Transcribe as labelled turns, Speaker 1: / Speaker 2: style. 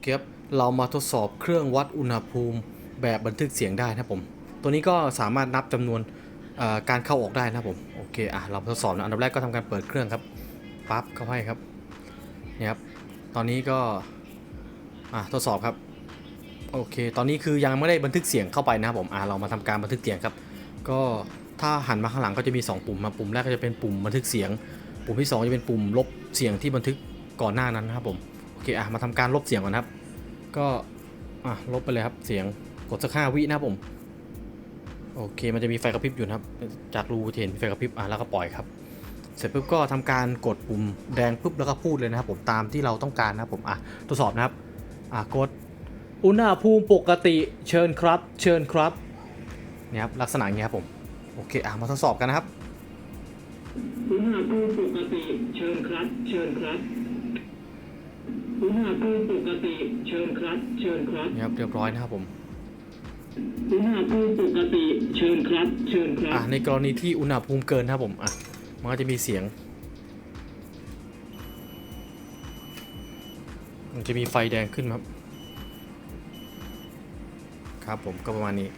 Speaker 1: เคครับเรามาทดสอบเครื่องวัดอุณหภูมิแบบบันทึกเสียงได้นะครับผม ตัวนี้ก็สามารถนับจำนวนการเข้าออกได้นะครับผม โอเคอะเราทดสอบนะอันดับแรกก็ทำการเปิดเครื่องครับปั๊บเข้าให้ครับเนี่ยครับ ตอนนี้ก็อะทดสอบครับ โอเค ตอนนี้คือยังไม่ได้บันทึกเสียงเข้าไปนะครับผมอะเรามาทำการบันทึกเสียงครับ ก็ถ้าหันมาข้างหลังก็จะมี 2 ปุ่มมาปุ่มแรกก็จะเป็นปุ่มบันทึกเสียง ปุ่มที่ 2 จะเป็นปุ่มลบเสียงที่บันทึกก่อนหน้านั้นนะครับผม อเคอะมาทำการลบเสียงก่อนครับ ก็อะลบไปเลยครับเสียงกดสักห้าวินะครับผม โอเคมันจะมีไฟกระพริบอยู่นะครับ จากรูเห็นไฟกระพริบอะแล้วก็ปล่อยครับ เสร็จปุ๊บก็ทำการกดปุ่มแดงปุ๊บแล้วก็พูดเลยนะครับ ผมตามที่เราต้องการนะครับผมอะทดสอบนะครับอะกดอุณหภูมิปกติเชิญครับ เชิญครับเนี่ยครับลักษณะอย่างเงี้ครับผมโอเคอะมาทดสอบกันนะครับ
Speaker 2: อุณหภูมิปกติเชิญครับ เชิญครับ อุณหภูมิปกติ เชิญครับ เชิญครับ
Speaker 1: เนี่ยครับเรียบร้อยนะครับผม
Speaker 2: อุณหภูมิปกติ เชิญครับ เชิญครับ
Speaker 1: อะในกรณีที่อุณหภูมิเกินนะครับผมอะมันก็จะมีเสียง มันจะมีไฟแดงขึ้นครับ ครับผมก็ประมาณนี้